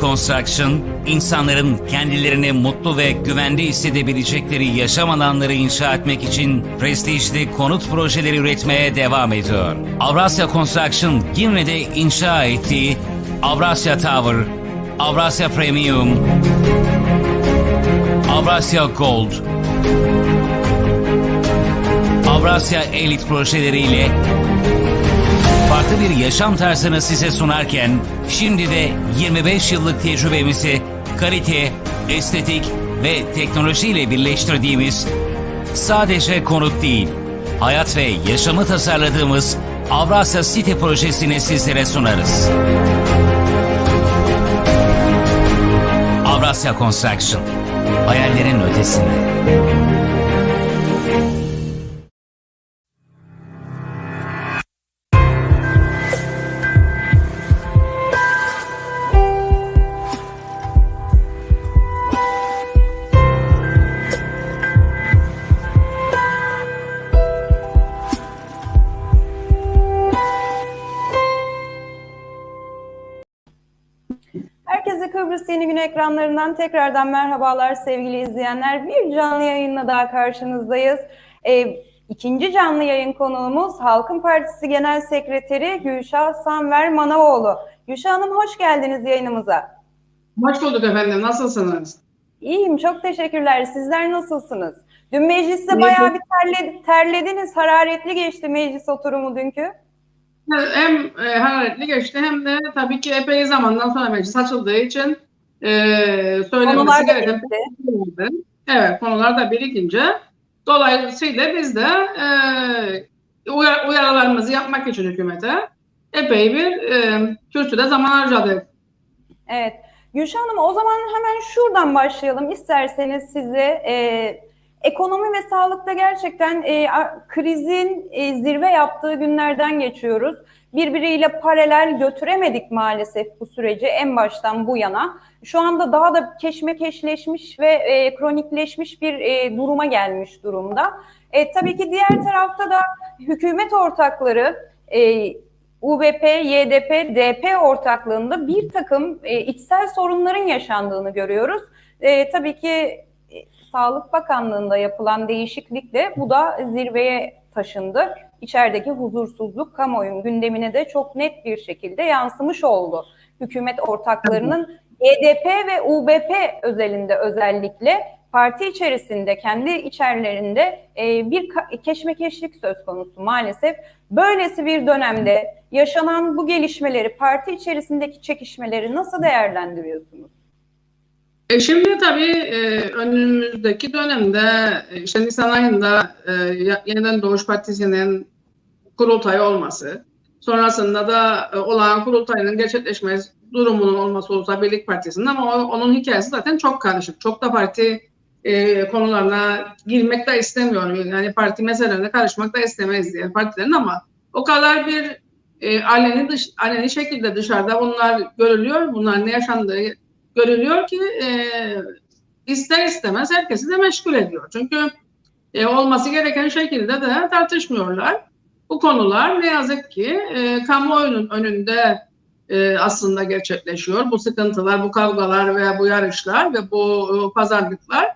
Construction, insanların kendilerini mutlu ve güvende hissedebilecekleri yaşam alanları inşa etmek için prestijli konut projeleri üretmeye devam ediyor. Avrasya Construction, Girne'de inşa ettiği Avrasya Tower, Avrasya Premium, Avrasya Gold, Avrasya Elite projeleriyle farklı bir yaşam tarzını size sunarken şimdi de 25 yıllık tecrübemizi kalite, estetik ve teknolojiyle birleştirdiğimiz sadece konut değil, hayat ve yaşamı tasarladığımız Avrasya City projesini sizlere sunarız. Avrasya Construction, hayallerin ötesinde. Ekranlarından tekrardan merhabalar sevgili izleyenler. Bir canlı yayınla daha karşınızdayız. Ee, ikinci canlı yayın konuğumuz Halkın Partisi Genel Sekreteri Gülşah Sanver Manavoğlu. Gülşah Hanım hoş geldiniz yayınımıza. Hoş bulduk efendim. Nasılsınız? İyiyim, çok teşekkürler. Sizler nasılsınız? Dün mecliste İyi. bayağı bir terle- terlediniz. Hararetli geçti meclis oturumu dünkü. Hem e, hararetli geçti hem de tabii ki epey zamandan sonra meclis açıldığı için e, da gereken. Evet, konular da birikince dolayısıyla biz de e, uyar, uyarılarımızı yapmak için hükümete epey bir e, kürsüde zaman harcadık. Evet. Gülşah Hanım o zaman hemen şuradan başlayalım isterseniz size. Ee, ekonomi ve sağlıkta gerçekten e, krizin e, zirve yaptığı günlerden geçiyoruz. Birbiriyle paralel götüremedik maalesef bu süreci en baştan bu yana. Şu anda daha da keşmekeşleşmiş ve e, kronikleşmiş bir e, duruma gelmiş durumda. E, tabii ki diğer tarafta da hükümet ortakları e, UBP, YDP, DP ortaklığında bir takım e, içsel sorunların yaşandığını görüyoruz. E, tabii ki e, Sağlık Bakanlığı'nda yapılan değişiklikle bu da zirveye taşındı. İçerideki huzursuzluk kamuoyunun gündemine de çok net bir şekilde yansımış oldu. Hükümet ortaklarının YDP ve UBP özelinde özellikle parti içerisinde, kendi içerilerinde e, bir keşmekeşlik söz konusu maalesef. Böylesi bir dönemde yaşanan bu gelişmeleri, parti içerisindeki çekişmeleri nasıl değerlendiriyorsunuz? E şimdi tabii e, önümüzdeki dönemde e, işte Nisan ayında e, Yeniden Doğuş Partisi'nin kurultayı olması, sonrasında da e, olağan kurultayının gerçekleşme durumunun olması olsa Birlik Partisi'nin ama o- onun hikayesi zaten çok karışık. Çok da parti e, konularına girmek de istemiyorum. Yani parti meselelerine karışmak da istemeyiz diye partilerin ama o kadar bir e, aleni, dış, aleni şekilde dışarıda bunlar görülüyor. Bunlar ne yaşandığı görülüyor ki e, ister istemez herkesi de meşgul ediyor. Çünkü e, olması gereken şekilde de tartışmıyorlar. Bu konular ne yazık ki e, kamuoyunun önünde e, aslında gerçekleşiyor. Bu sıkıntılar, bu kavgalar veya bu yarışlar ve bu e, pazarlıklar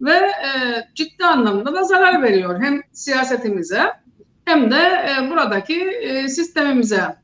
ve e, ciddi anlamda da zarar veriyor hem siyasetimize hem de e, buradaki e, sistemimize.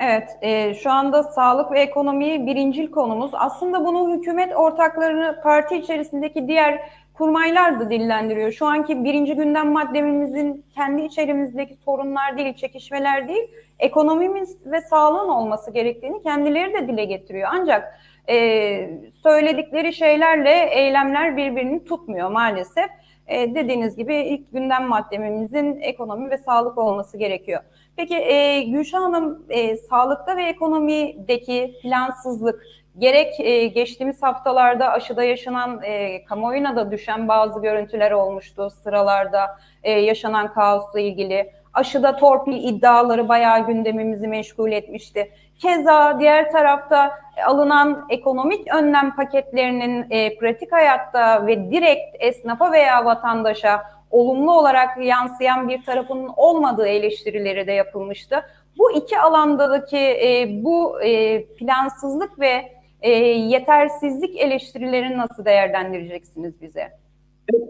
Evet, e, şu anda sağlık ve ekonomi birincil konumuz. Aslında bunu hükümet ortaklarını parti içerisindeki diğer kurmaylar da dillendiriyor. Şu anki birinci gündem maddemizin kendi içerimizdeki sorunlar değil, çekişmeler değil, ekonomimiz ve sağlığın olması gerektiğini kendileri de dile getiriyor. Ancak e, söyledikleri şeylerle eylemler birbirini tutmuyor maalesef. E, dediğiniz gibi ilk gündem maddemimizin ekonomi ve sağlık olması gerekiyor. Peki e, Gülşah Hanım e, sağlıkta ve ekonomideki plansızlık gerek e, geçtiğimiz haftalarda aşıda yaşanan e, kamuoyuna da düşen bazı görüntüler olmuştu sıralarda e, yaşanan kaosla ilgili. Aşıda torpil iddiaları bayağı gündemimizi meşgul etmişti. Keza diğer tarafta alınan ekonomik önlem paketlerinin e, pratik hayatta ve direkt esnafa veya vatandaşa olumlu olarak yansıyan bir tarafının olmadığı eleştirileri de yapılmıştı. Bu iki alandaki e, bu e, plansızlık ve e, yetersizlik eleştirilerini nasıl değerlendireceksiniz bize?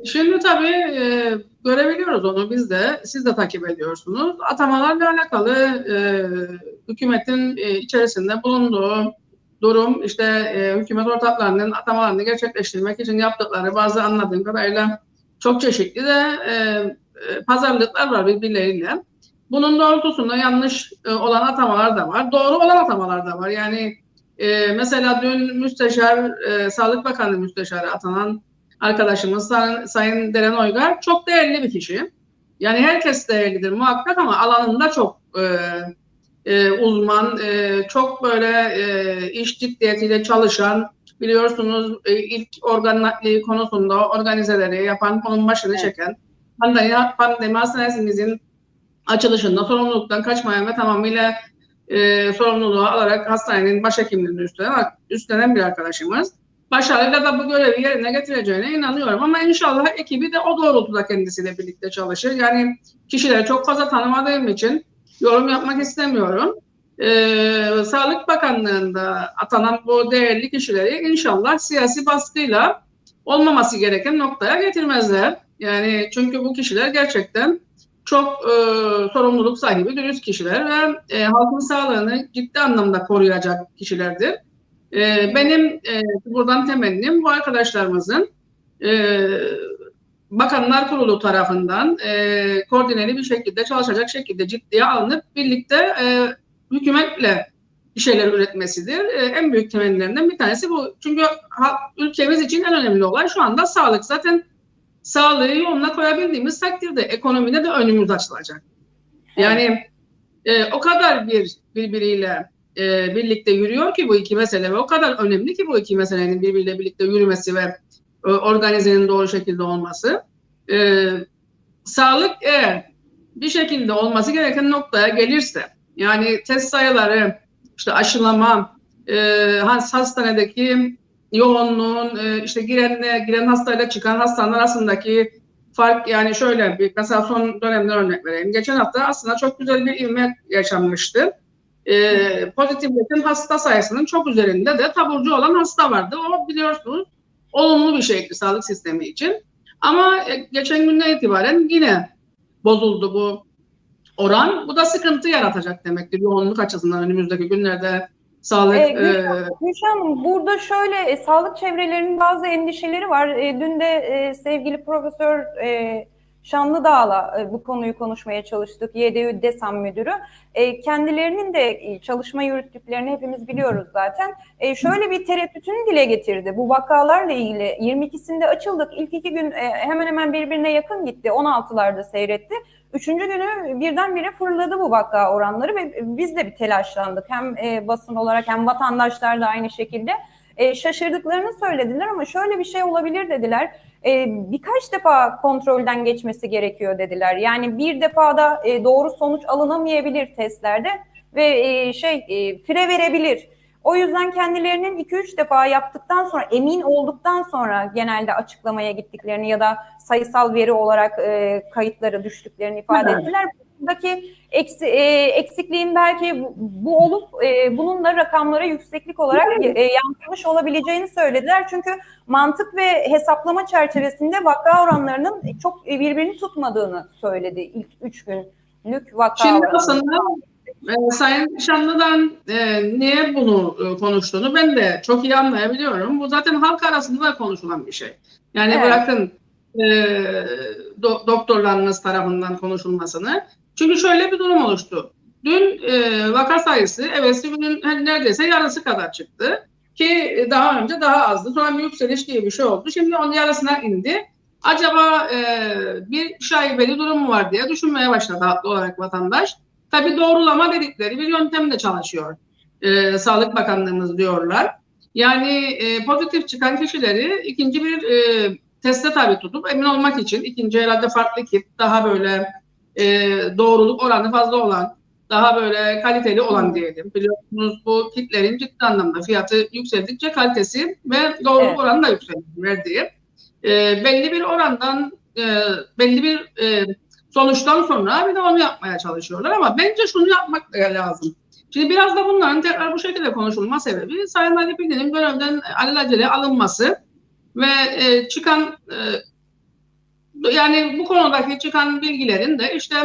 Şimdi tabii e, görebiliyoruz onu biz de, siz de takip ediyorsunuz. Atamalarla alakalı e, hükümetin e, içerisinde bulunduğu durum, işte e, hükümet ortaklarının atamalarını gerçekleştirmek için yaptıkları bazı anladığım kadarıyla çok çeşitli de e, e, pazarlıklar var birbirleriyle. Bunun doğrultusunda yanlış e, olan atamalar da var, doğru olan atamalar da var. Yani e, mesela dün müsteşar, e, Sağlık Bakanı müsteşarı atanan arkadaşımız Sayın, Sayın Deren Oygar çok değerli bir kişi. Yani herkes değerlidir muhakkak ama alanında çok e, e, uzman, e, çok böyle e, iş ciddiyetiyle çalışan, biliyorsunuz e, ilk organ nakli konusunda organizeleri yapan, konun başını Evet. çeken, pandemi, pandemi hastanemizin açılışında sorumluluktan kaçmayan ve tamamıyla e, sorumluluğu alarak hastanenin başhekimliğini üstlenen, üstlenen bir arkadaşımız başarıyla da bu görevi yerine getireceğine inanıyorum. Ama inşallah ekibi de o doğrultuda kendisiyle birlikte çalışır. Yani kişileri çok fazla tanımadığım için yorum yapmak istemiyorum. Ee, Sağlık Bakanlığı'nda atanan bu değerli kişileri inşallah siyasi baskıyla olmaması gereken noktaya getirmezler. Yani çünkü bu kişiler gerçekten çok e, sorumluluk sahibi, dürüst kişiler ve e, halkın sağlığını ciddi anlamda koruyacak kişilerdir. Ee, benim e, buradan temennim bu arkadaşlarımızın e, Bakanlar Kurulu tarafından e, koordineli bir şekilde çalışacak şekilde ciddiye alınıp birlikte e, hükümetle bir şeyler üretmesidir. E, en büyük temellerinden bir tanesi bu. Çünkü ha, ülkemiz için en önemli olay şu anda sağlık. Zaten sağlığı yoluna koyabildiğimiz takdirde ekonomide de önümüz açılacak. Yani e, o kadar bir birbiriyle e, birlikte yürüyor ki bu iki mesele ve o kadar önemli ki bu iki meselenin birbiriyle birlikte yürümesi ve e, organizenin doğru şekilde olması. E, sağlık eğer bir şekilde olması gereken noktaya gelirse yani test sayıları işte aşılama e, has- hastanedeki yoğunluğun e, işte girenle giren hastayla çıkan hastanın arasındaki fark yani şöyle bir mesela son dönemde örnek vereyim. Geçen hafta aslında çok güzel bir ivme yaşanmıştı e, pozitiflerin hasta sayısının çok üzerinde de taburcu olan hasta vardı. O biliyorsunuz olumlu bir şeydi sağlık sistemi için. Ama e, geçen günden itibaren yine bozuldu bu oran. Bu da sıkıntı yaratacak demektir yoğunluk açısından önümüzdeki günlerde sağlık Ee, e, Gülşah, Gülşah Hanım burada şöyle e, sağlık çevrelerinin bazı endişeleri var. E, dün de e, sevgili Profesör e, Şanlıdağ'la e, bu konuyu konuşmaya çalıştık. YDÜ DESAM Müdürü. E, kendilerinin de e, çalışma yürüttüklerini hepimiz biliyoruz zaten. Şöyle bir tereddütünü dile getirdi. Bu vakalarla ilgili 22'sinde açıldık. İlk iki gün hemen hemen birbirine yakın gitti. 16'larda seyretti. Üçüncü günü birdenbire fırladı bu vaka oranları ve biz de bir telaşlandık. Hem basın olarak hem vatandaşlar da aynı şekilde e, şaşırdıklarını söylediler ama şöyle bir şey olabilir dediler. E, birkaç defa kontrolden geçmesi gerekiyor dediler. Yani bir defada e, doğru sonuç alınamayabilir testlerde ve e, şey e, fire verebilir. O yüzden kendilerinin 2-3 defa yaptıktan sonra emin olduktan sonra genelde açıklamaya gittiklerini ya da sayısal veri olarak e, kayıtları düştüklerini ifade Evet. ettiler. Buradaki eksi, e, eksikliğin belki bu, bu olup e, bunun da rakamlara yükseklik olarak e, yansımış olabileceğini söylediler. Çünkü mantık ve hesaplama çerçevesinde vaka oranlarının çok birbirini tutmadığını söyledi ilk 3 günlük vaka Şimdi oranı. aslında e, Sayın Şanlı'dan e, niye bunu e, konuştuğunu ben de çok iyi anlayabiliyorum. Bu zaten halk arasında da konuşulan bir şey. Yani Evet. bırakın e, do- doktorlarınız tarafından konuşulmasını. Çünkü şöyle bir durum oluştu. Dün e, vaka sayısı evvelsi günün hani neredeyse yarısı kadar çıktı. Ki daha önce daha azdı. Sonra bir yükseliş diye bir şey oldu. Şimdi onun yarısına indi. Acaba e, bir şaibeli durum mu var diye düşünmeye başladı haklı olarak vatandaş. Tabii doğrulama dedikleri bir yöntemle çalışıyor. E, Sağlık Bakanlığımız diyorlar. Yani e, pozitif çıkan kişileri ikinci bir e, teste tabi tutup emin olmak için ikinci herhalde farklı kit daha böyle e, doğruluk oranı fazla olan daha böyle kaliteli olan diyelim. Biliyorsunuz bu kitlerin ciddi anlamda fiyatı yükseldikçe kalitesi ve doğruluk Evet. oranı da yükseliyor verdiği. E, belli bir orandan e, belli bir e, sonuçtan sonra bir de onu yapmaya çalışıyorlar ama bence şunu yapmak da lazım. Şimdi biraz da bunların tekrar bu şekilde konuşulma sebebi Sayın Ali Bilge'nin görevden alelacele alınması ve e, çıkan e, yani bu konudaki çıkan bilgilerin de işte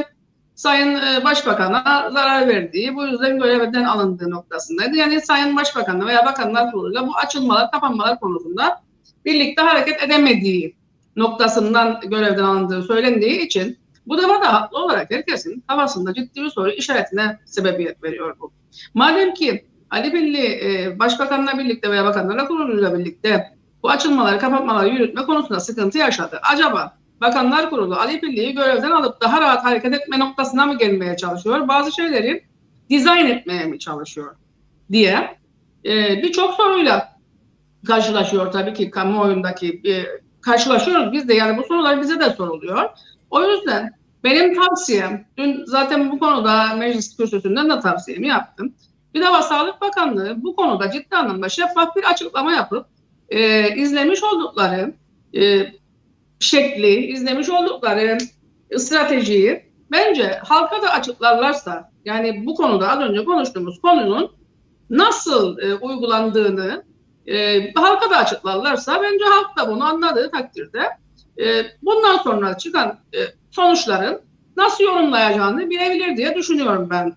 Sayın e, Başbakan'a zarar verdiği, bu yüzden görevden alındığı noktasındaydı. Yani Sayın Başbakan'la veya Bakanlar Kurulu'yla bu açılmalar, kapanmalar konusunda birlikte hareket edemediği noktasından görevden alındığı söylendiği için bu da da haklı olarak herkesin kafasında ciddi bir soru işaretine sebebiyet veriyor bu. Madem ki Ali Billi e, Başbakanla birlikte veya Bakanlar Kurulu'yla birlikte bu açılmaları, kapatmaları yürütme konusunda sıkıntı yaşadı. Acaba Bakanlar Kurulu Ali Billi'yi görevden alıp daha rahat hareket etme noktasına mı gelmeye çalışıyor? Bazı şeyleri dizayn etmeye mi çalışıyor diye e, birçok soruyla karşılaşıyor tabii ki kamuoyundaki e, karşılaşıyoruz biz de yani bu sorular bize de soruluyor. O yüzden benim tavsiyem, dün zaten bu konuda meclis kürsüsünden de tavsiyemi yaptım. Bir de Sağlık Bakanlığı bu konuda ciddi anlamda şeffaf bir açıklama yapıp e, izlemiş oldukları e, şekli, izlemiş oldukları stratejiyi bence halka da açıklarlarsa yani bu konuda az önce konuştuğumuz konunun nasıl e, uygulandığını e, halka da açıklarlarsa bence halk da bunu anladığı takdirde e, bundan sonra çıkan e, sonuçların nasıl yorumlayacağını bilebilir diye düşünüyorum ben.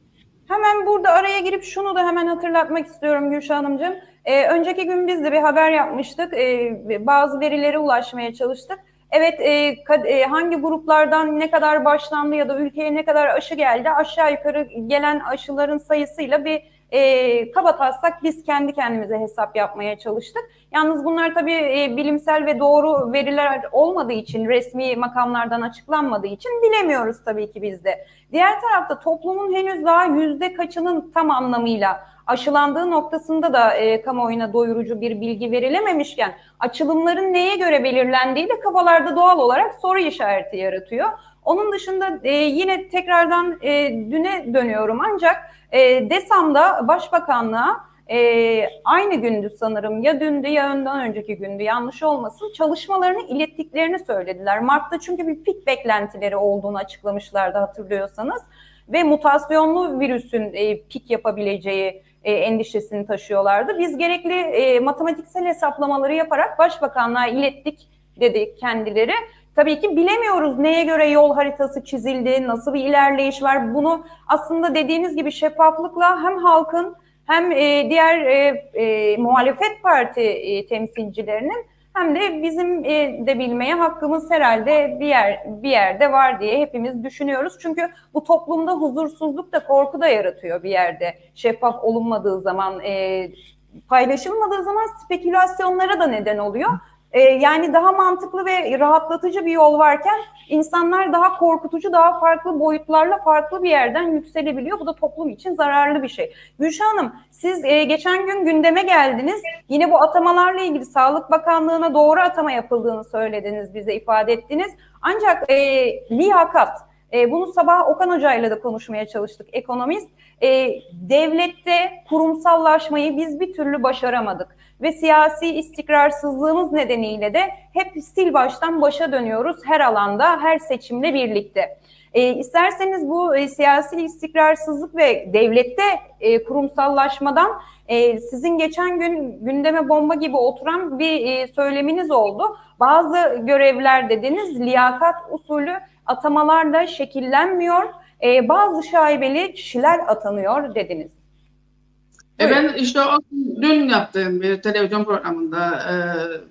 Hemen burada araya girip şunu da hemen hatırlatmak istiyorum Gülşah Hanımcığım. Ee, önceki gün biz de bir haber yapmıştık. Ee, bazı verilere ulaşmaya çalıştık. Evet e, kad- e, hangi gruplardan ne kadar başlandı ya da ülkeye ne kadar aşı geldi aşağı yukarı gelen aşıların sayısıyla bir e, kaba taslak biz kendi kendimize hesap yapmaya çalıştık. Yalnız bunlar tabii e, bilimsel ve doğru veriler olmadığı için, resmi makamlardan açıklanmadığı için bilemiyoruz tabii ki biz de. Diğer tarafta toplumun henüz daha yüzde kaçının tam anlamıyla aşılandığı noktasında da e, kamuoyuna doyurucu bir bilgi verilememişken açılımların neye göre belirlendiği de kafalarda doğal olarak soru işareti yaratıyor. Onun dışında e, yine tekrardan e, düne dönüyorum. Ancak e, DESAM'da Başbakanlığa e, aynı gündü sanırım. Ya dündü ya önden önceki gündü. Yanlış olmasın. Çalışmalarını ilettiklerini söylediler. Mart'ta çünkü bir pik beklentileri olduğunu açıklamışlardı hatırlıyorsanız. Ve mutasyonlu virüsün e, pik yapabileceği e, endişesini taşıyorlardı. Biz gerekli e, matematiksel hesaplamaları yaparak Başbakanlığa ilettik dedi kendileri. Tabii ki bilemiyoruz neye göre yol haritası çizildi, nasıl bir ilerleyiş var. Bunu aslında dediğiniz gibi şeffaflıkla hem halkın hem e, diğer e, e, muhalefet parti e, temsilcilerinin hem de bizim e, de bilmeye hakkımız herhalde bir yer bir yerde var diye hepimiz düşünüyoruz. Çünkü bu toplumda huzursuzluk da korku da yaratıyor bir yerde. Şeffaf olunmadığı zaman, e, paylaşılmadığı zaman spekülasyonlara da neden oluyor. E, yani daha mantıklı ve rahatlatıcı bir yol varken insanlar daha korkutucu, daha farklı boyutlarla farklı bir yerden yükselebiliyor. Bu da toplum için zararlı bir şey. Gülşah Hanım, siz e, geçen gün gündeme geldiniz. Yine bu atamalarla ilgili Sağlık Bakanlığı'na doğru atama yapıldığını söylediniz, bize ifade ettiniz. Ancak e, liyakat, e, bunu sabah Okan Hoca ile de konuşmaya çalıştık, ekonomist. E, devlette kurumsallaşmayı biz bir türlü başaramadık ve siyasi istikrarsızlığımız nedeniyle de hep sil baştan başa dönüyoruz her alanda, her seçimle birlikte. E, isterseniz bu e, siyasi istikrarsızlık ve devlette e, kurumsallaşmadan e, sizin geçen gün gündeme bomba gibi oturan bir e, söyleminiz oldu. Bazı görevler dediniz liyakat usulü atamalarla şekillenmiyor. E, bazı şaibeli kişiler atanıyor dediniz. E ben işte o dün yaptığım bir televizyon programında e,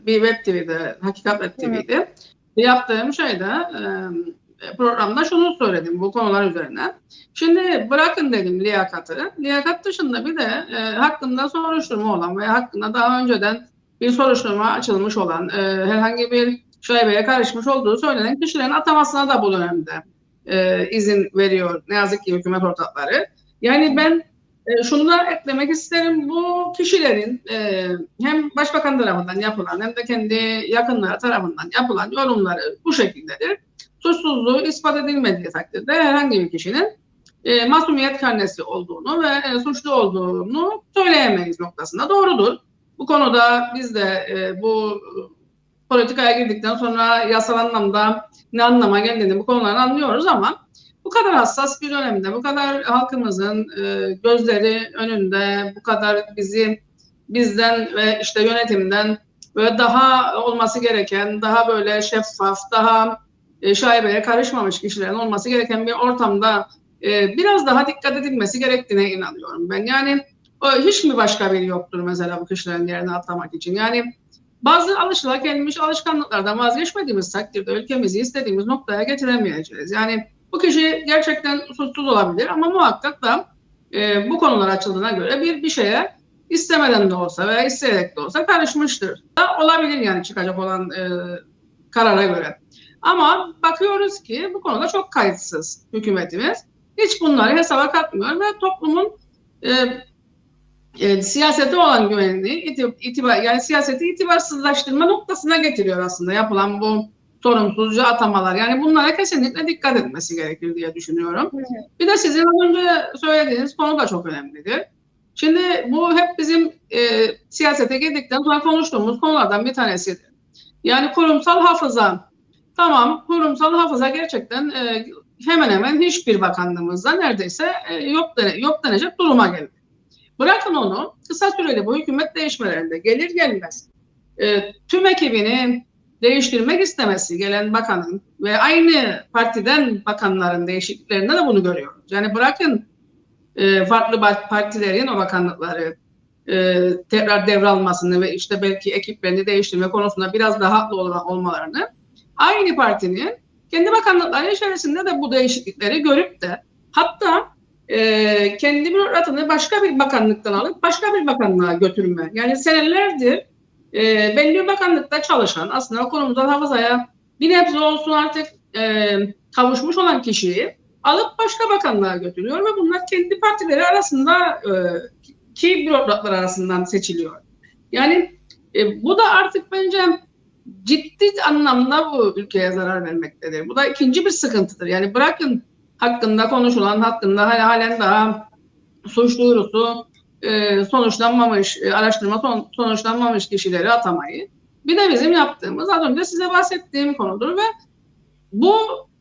bir web TV'de, Hakikat Web TV'de yaptığım şeyde e, programda şunu söyledim bu konular üzerine. Şimdi bırakın dedim liyakatı. Liyakat dışında bir de e, hakkında soruşturma olan veya hakkında daha önceden bir soruşturma açılmış olan e, herhangi bir şaibeye karışmış olduğu söylenen kişilerin atamasına da bu dönemde e, izin veriyor ne yazık ki hükümet ortakları. Yani ben e, şunu da eklemek isterim. Bu kişilerin e, hem başbakan tarafından yapılan hem de kendi yakınları tarafından yapılan yorumları bu şekildedir. Suçsuzluğu ispat edilmediği takdirde herhangi bir kişinin e, masumiyet karnesi olduğunu ve e, suçlu olduğunu söyleyemeyiz noktasında doğrudur. Bu konuda biz de e, bu politikaya girdikten sonra yasal anlamda ne anlama geldiğini bu konuları anlıyoruz ama bu kadar hassas bir dönemde, bu kadar halkımızın e, gözleri önünde, bu kadar bizi bizden ve işte yönetimden böyle daha olması gereken, daha böyle şeffaf, daha e, şaibeye karışmamış kişilerin olması gereken bir ortamda e, biraz daha dikkat edilmesi gerektiğine inanıyorum ben. Yani o, hiç mi başka biri yoktur mesela bu kişilerin yerine atlamak için? Yani bazı alışılagelmiş alışkanlıklardan vazgeçmediğimiz takdirde ülkemizi istediğimiz noktaya getiremeyeceğiz. Yani bu kişi gerçekten suçsuz olabilir ama muhakkak da e, bu konular açıldığına göre bir bir şeye istemeden de olsa veya isteyerek de olsa karışmıştır. Da olabilir yani çıkacak olan e, karara göre. Ama bakıyoruz ki bu konuda çok kayıtsız hükümetimiz. Hiç bunları hesaba katmıyor ve toplumun e, e, siyasete olan güvenini itib- itibar yani siyaseti itibarsızlaştırma noktasına getiriyor aslında yapılan bu sorumsuzca atamalar. Yani bunlara kesinlikle dikkat etmesi gerekir diye düşünüyorum. Bir de sizin az önce söylediğiniz konu da çok önemlidir. Şimdi bu hep bizim e, siyasete girdikten sonra konuştuğumuz konulardan bir tanesidir. Yani kurumsal hafıza. Tamam, kurumsal hafıza gerçekten e, hemen hemen hiçbir bakanlığımızda neredeyse e, yok, dene, yok denecek duruma geldi. Bırakın onu kısa süreli bu hükümet değişmelerinde gelir gelmez e, tüm ekibini değiştirmek istemesi gelen bakanın ve aynı partiden bakanların değişikliklerinde de bunu görüyoruz. Yani bırakın e, farklı partilerin o bakanlıkları e, tekrar devralmasını ve işte belki ekiplerini değiştirme konusunda biraz daha haklı olmalarını aynı partinin kendi bakanlıkları içerisinde de bu değişiklikleri görüp de hatta e, kendi bürokratını başka bir bakanlıktan alıp başka bir bakanlığa götürme. Yani senelerdir e, belli bakanlıkta çalışan aslında konumuzdan hafızaya bir nebze olsun artık e, kavuşmuş olan kişiyi alıp başka bakanlığa götürüyor ve bunlar kendi partileri arasında e, ki bürokratlar arasından seçiliyor. Yani e, bu da artık bence ciddi anlamda bu ülkeye zarar vermektedir. Bu da ikinci bir sıkıntıdır. Yani bırakın hakkında konuşulan, hakkında hala halen daha suç duyurusu e, sonuçlanmamış, e, araştırma son, sonuçlanmamış kişileri atamayı. Bir de bizim yaptığımız az önce size bahsettiğim konudur ve bu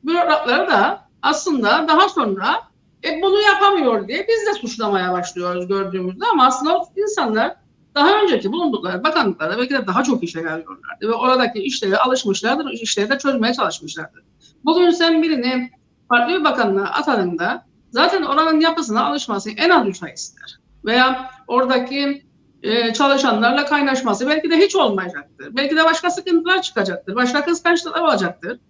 bürokratları da aslında daha sonra e, bunu yapamıyor diye biz de suçlamaya başlıyoruz gördüğümüzde ama aslında insanlar daha önceki bulundukları bakanlıklarda belki de daha çok işe geliyorlardı ve oradaki işlere alışmışlardır, işleri de çözmeye çalışmışlardır. Bugün sen birini farklı bir bakanlığa atadığında zaten oranın yapısına alışması en az üç ay ister. Veya oradaki e, çalışanlarla kaynaşması belki de hiç olmayacaktır. Belki de başka sıkıntılar çıkacaktır. Başka kıskançlıklar olacaktır.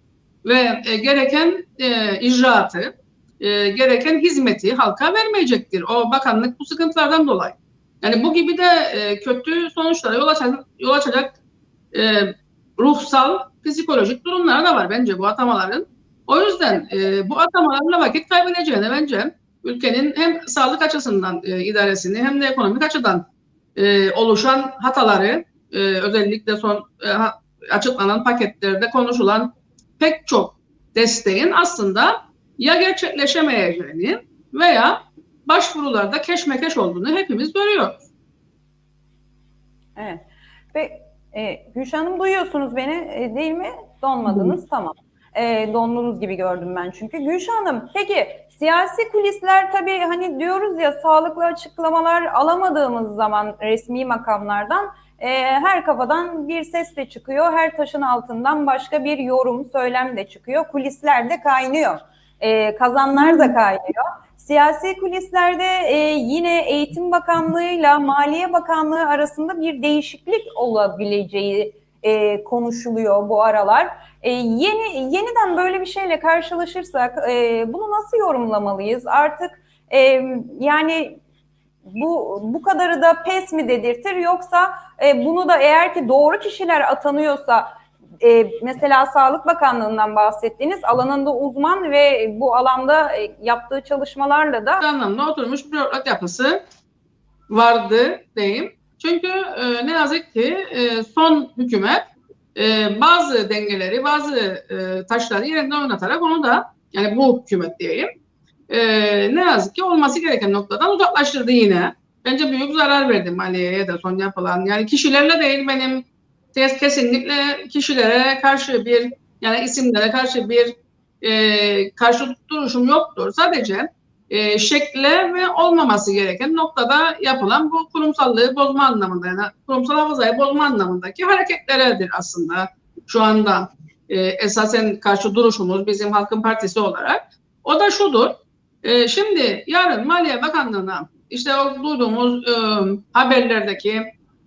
Ve e, gereken e, icraatı, e, gereken hizmeti halka vermeyecektir. O bakanlık bu sıkıntılardan dolayı. Yani bu gibi de e, kötü sonuçlara yol açacak, yol açacak e, ruhsal, psikolojik durumlar da var bence bu atamaların. O yüzden e, bu atamalarla vakit kaybedeceğine bence ülkenin hem sağlık açısından e, idaresini hem de ekonomik açıdan e, oluşan hataları e, özellikle son e, açıklanan paketlerde konuşulan pek çok desteğin aslında ya gerçekleşemeyeceğini veya başvurularda keşmekeş olduğunu hepimiz görüyoruz. Evet. Ve e, Gülşah Hanım duyuyorsunuz beni e, değil mi? Donmadınız. Hı. Tamam. E, donduğunuz gibi gördüm ben çünkü. Gülşah Hanım peki siyasi kulisler tabii hani diyoruz ya sağlıklı açıklamalar alamadığımız zaman resmi makamlardan e, her kafadan bir ses de çıkıyor. Her taşın altından başka bir yorum, söylem de çıkıyor. Kulisler de kaynıyor. E, kazanlar da kaynıyor. Siyasi kulislerde e, yine Eğitim Bakanlığı'yla Maliye Bakanlığı arasında bir değişiklik olabileceği e, konuşuluyor bu aralar. E, yeni yeniden böyle bir şeyle karşılaşırsak e, bunu nasıl yorumlamalıyız? Artık e, yani bu bu kadarı da pes mi dedirtir yoksa e, bunu da eğer ki doğru kişiler atanıyorsa e, mesela Sağlık Bakanlığı'ndan bahsettiğiniz alanında uzman ve bu alanda e, yaptığı çalışmalarla da anlamda oturmuş bürokrat yapısı vardı diyeyim. Çünkü e, ne yazık ki e, son hükümet e, bazı dengeleri, bazı e, taşları yerinden oynatarak onu da yani bu hükümet diyeyim e, ne yazık ki olması gereken noktadan uzaklaştırdı yine. Bence büyük zarar verdi maliyeye de son yapılan. Yani kişilerle değil benim Kes- kesinlikle kişilere karşı bir yani isimlere karşı bir e, karşı duruşum yoktur. Sadece e, şekle ve olmaması gereken noktada yapılan bu kurumsallığı bozma anlamında yani kurumsal hafızayı bozma anlamındaki hareketleredir aslında şu anda e, esasen karşı duruşumuz bizim Halkın Partisi olarak. O da şudur. e, şimdi yarın Maliye Bakanlığı'na işte o duyduğumuz e, haberlerdeki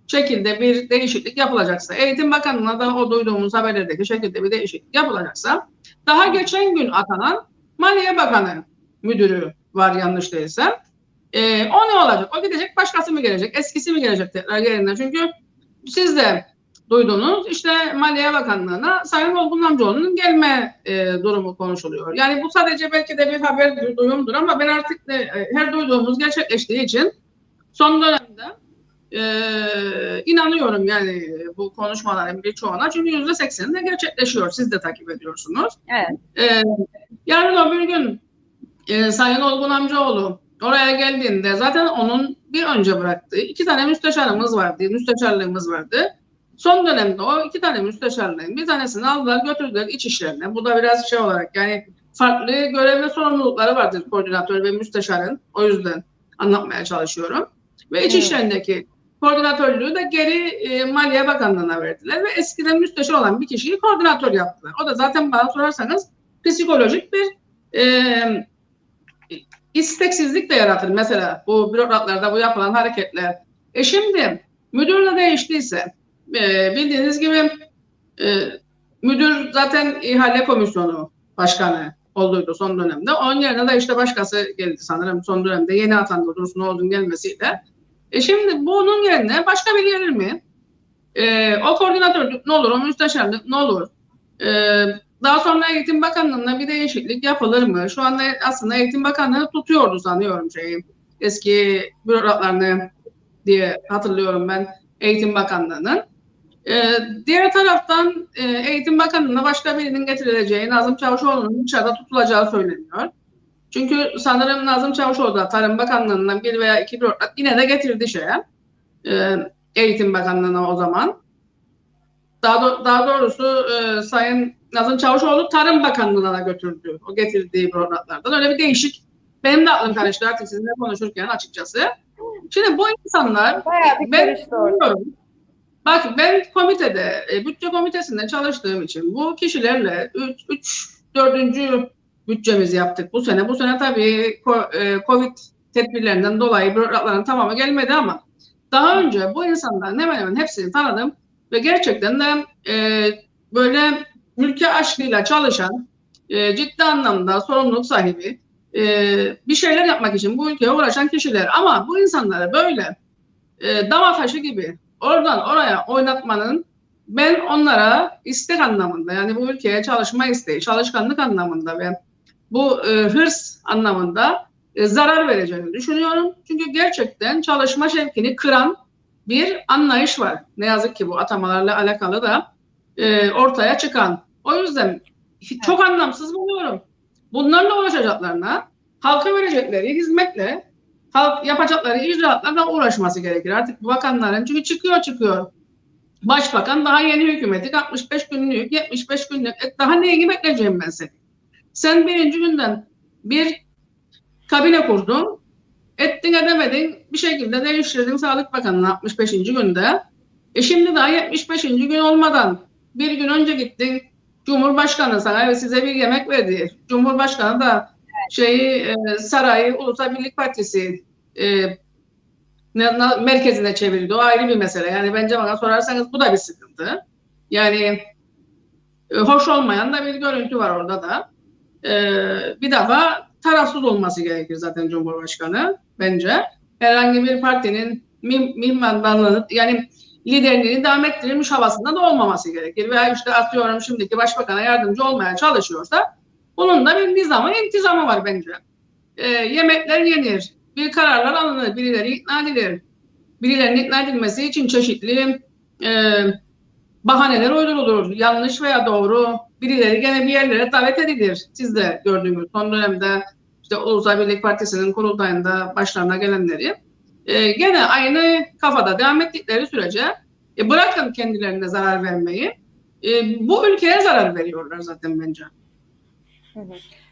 şekilde bir değişiklik yapılacaksa, Eğitim Bakanlığı'na da o duyduğumuz haberlerdeki şekilde bir değişiklik yapılacaksa, daha geçen gün atanan Maliye Bakanı müdürü var yanlış değilsem. Ee, o ne olacak? O gidecek başkası mı gelecek? Eskisi mi gelecek tekrar yerine? Çünkü siz de duydunuz işte Maliye Bakanlığı'na Sayın Olgun Amcaoğlu'nun gelme e, durumu konuşuluyor. Yani bu sadece belki de bir haber duyumdur ama ben artık de, e, her duyduğumuz gerçekleştiği için son dönemde e, inanıyorum yani bu konuşmaların birçoğuna çünkü yüzde sekseninde gerçekleşiyor. Siz de takip ediyorsunuz. Evet. E, yarın öbür gün e, Sayın Olgun Amcaoğlu oraya geldiğinde zaten onun bir önce bıraktığı iki tane müsteşarımız vardı, müsteşarlığımız vardı. Son dönemde o iki tane müsteşarlığın bir tanesini aldılar götürdüler iç işlerine. Bu da biraz şey olarak yani farklı görev ve sorumlulukları vardır koordinatör ve müsteşarın. O yüzden anlatmaya çalışıyorum. Ve iç Evet. işlerindeki koordinatörlüğü de geri e, Maliye Bakanlığı'na verdiler ve eskiden müsteşar olan bir kişiyi koordinatör yaptılar. O da zaten bana sorarsanız psikolojik bir e, isteksizlik de yaratır mesela bu bürokratlarda bu yapılan hareketler. E şimdi müdür de değiştiyse e, bildiğiniz gibi e, müdür zaten ihale komisyonu başkanı olduydu son dönemde. Onun yerine de işte başkası geldi sanırım son dönemde yeni atandı Dursun Oğuz'un gelmesiyle. E şimdi bunun yerine başka biri gelir mi? E, o koordinatörlük ne olur, o müsteşarlık ne olur? E, daha sonra Eğitim Bakanlığı'na bir değişiklik yapılır mı? Şu anda aslında Eğitim Bakanlığı tutuyordu sanıyorum şeyi. Eski bürokratlarını diye hatırlıyorum ben Eğitim Bakanlığı'nın. Ee, diğer taraftan e, Eğitim Bakanlığı'na başka birinin getirileceği, Nazım Çavuşoğlu'nun dışarıda tutulacağı söyleniyor. Çünkü sanırım Nazım Çavuşoğlu da Tarım Bakanlığı'ndan bir veya iki bürokrat yine de getirdi şeye. e, Eğitim Bakanlığı'na o zaman. Daha, do- daha doğrusu e, Sayın Nazım Çavuşoğlu Tarım Bakanlığı'na da götürdü. O getirdiği bürokratlardan. Öyle bir değişik. Benim de aklım karıştı artık sizinle konuşurken açıkçası. Şimdi bu insanlar Bayağı bir ben. Bak ben komitede, e, bütçe komitesinde çalıştığım için bu kişilerle 3 4. bütçemizi yaptık bu sene. Bu sene tabii e, Covid tedbirlerinden dolayı bürokratların tamamı gelmedi ama daha önce bu insanların hemen hemen hepsini tanıdım ve gerçekten de e, böyle ülke aşkıyla çalışan, e, ciddi anlamda sorumluluk sahibi, e, bir şeyler yapmak için bu ülkeye uğraşan kişiler. Ama bu insanları böyle e, dama taşı gibi oradan oraya oynatmanın ben onlara istek anlamında yani bu ülkeye çalışma isteği, çalışkanlık anlamında ve bu e, hırs anlamında e, zarar vereceğini düşünüyorum. Çünkü gerçekten çalışma şevkini kıran bir anlayış var. Ne yazık ki bu atamalarla alakalı da e, ortaya çıkan. O yüzden çok anlamsız buluyorum. Bunlarla uğraşacaklarına halka verecekleri hizmetle halk yapacakları icraatlarla uğraşması gerekir. Artık bu bakanların çünkü çıkıyor çıkıyor. Başbakan daha yeni hükümeti 65 günlük, 75 günlük. E, daha neyini bekleyeceğim ben seni? Sen birinci günden bir kabine kurdun. Ettin edemedin bir şekilde değiştirdin Sağlık Bakanı'nı 65. günde. E şimdi daha 75. gün olmadan bir gün önce gittin Cumhurbaşkanı sana size bir yemek verdi. Cumhurbaşkanı da şeyi e, sarayı Ulusal Birlik Partisi e, ne- na- merkezine çevirdi. O ayrı bir mesele. Yani bence bana sorarsanız bu da bir sıkıntı. Yani e, hoş olmayan da bir görüntü var orada da. E, bir defa tarafsız olması gerekir zaten Cumhurbaşkanı bence. Herhangi bir partinin mimmandanlığı yani liderliğini devam ettirilmiş havasında da olmaması gerekir. Veya işte atıyorum şimdiki başbakana yardımcı olmaya çalışıyorsa bunun da bir nizamı, intizamı var bence. E, yemekler yenir, bir kararlar alınır, birileri ikna edilir. Birilerinin ikna edilmesi için çeşitli e, bahaneler uydurulur. Yanlış veya doğru birileri gene bir yerlere davet edilir. Siz de gördüğünüz son dönemde işte Ulusal Birlik Partisi'nin kurultayında başlarına gelenleri e, gene aynı kafada devam ettikleri sürece E, bırakın kendilerine zarar vermeyi. E, bu ülkeye zarar veriyorlar zaten bence. Hı.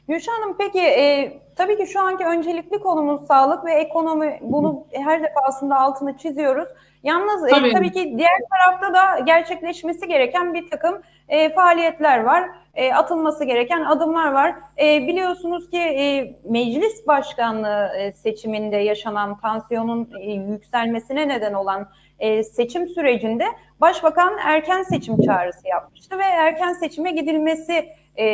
Gülşah Hanım peki e, tabii ki şu anki öncelikli konumuz sağlık ve ekonomi. Bunu her defasında altını çiziyoruz. Yalnız e, Tabii. tabii ki diğer tarafta da gerçekleşmesi gereken bir takım e, faaliyetler var. E, atılması gereken adımlar var. E, biliyorsunuz ki e, meclis başkanlığı e, seçiminde yaşanan tansiyonun e, yükselmesine neden olan e, seçim sürecinde başbakan erken seçim çağrısı yapmıştı ve erken seçime gidilmesi e,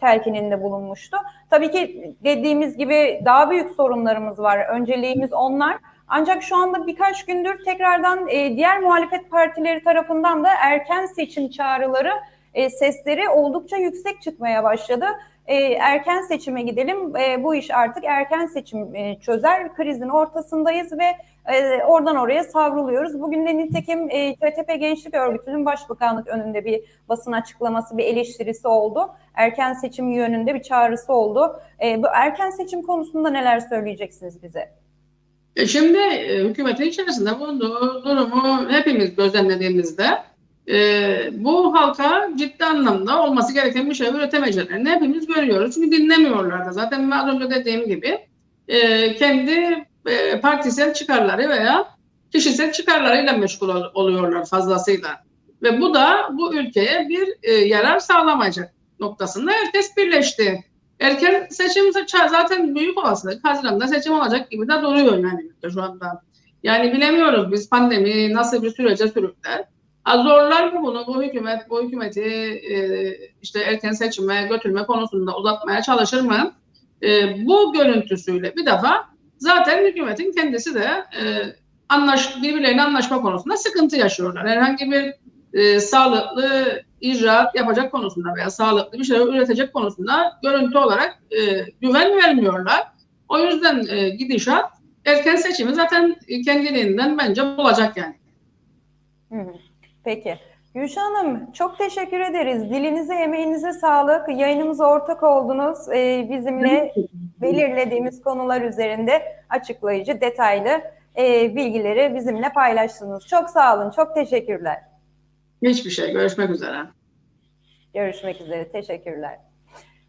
telkininde bulunmuştu. Tabii ki dediğimiz gibi daha büyük sorunlarımız var. Önceliğimiz onlar. Ancak şu anda birkaç gündür tekrardan e, diğer muhalefet partileri tarafından da erken seçim çağrıları, e, sesleri oldukça yüksek çıkmaya başladı. E, erken seçime gidelim, e, bu iş artık erken seçim e, çözer. Krizin ortasındayız ve e, oradan oraya savruluyoruz. Bugün de nitekim e, CTP Gençlik Örgütü'nün başbakanlık önünde bir basın açıklaması, bir eleştirisi oldu. Erken seçim yönünde bir çağrısı oldu. E, bu erken seçim konusunda neler söyleyeceksiniz bize? E şimdi e, hükümetin içerisinde bulunduğu durumu hepimiz gözlemlediğimizde e, bu halka ciddi anlamda olması gereken bir şey üretemeyeceklerini hepimiz görüyoruz. Çünkü dinlemiyorlar da. Zaten az önce dediğim gibi e, kendi e, partisel çıkarları veya kişisel çıkarlarıyla meşgul ol- oluyorlar fazlasıyla. Ve bu da bu ülkeye bir e, yarar sağlamayacak noktasında herkes birleşti. Erken seçim zaten büyük olasılık Haziran'da seçim olacak gibi de duruyor yani şu anda. Yani bilemiyoruz biz pandemi nasıl bir sürece sürükler. Zorlar mı bunu bu hükümet, bu hükümeti e, işte erken seçime götürme konusunda uzatmaya çalışır mı? E, bu görüntüsüyle bir defa zaten hükümetin kendisi de e, anlaş, birbirlerine anlaşma konusunda sıkıntı yaşıyorlar. Herhangi bir sağlıklı icraat yapacak konusunda veya sağlıklı bir şeyler üretecek konusunda görüntü olarak e, güven vermiyorlar. O yüzden e, gidişat erken seçimi zaten kendiliğinden bence bulacak yani. Peki. Gülşah Hanım çok teşekkür ederiz. Dilinize, emeğinize sağlık. Yayınımıza ortak oldunuz. Ee, bizimle belirlediğimiz konular üzerinde açıklayıcı, detaylı e, bilgileri bizimle paylaştınız. Çok sağ olun, çok teşekkürler. Hiçbir şey. Görüşmek üzere. Görüşmek üzere, teşekkürler.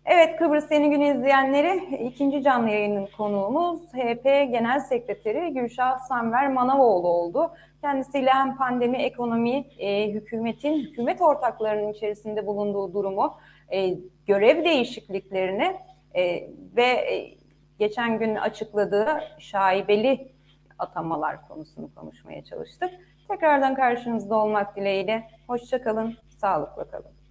Evet, Kıbrıs Yeni Gün izleyenleri, ikinci canlı yayının konuğumuz HP Genel Sekreteri Gülşah Sanver Manavoğlu oldu. Kendisiyle hem pandemi, ekonomi, e, hükümetin, hükümet ortaklarının içerisinde bulunduğu durumu, e, görev değişikliklerini e, ve e, geçen gün açıkladığı şaibeli atamalar konusunu konuşmaya çalıştık. Tekrardan karşınızda olmak dileğiyle. Hoşçakalın, sağlıkla kalın.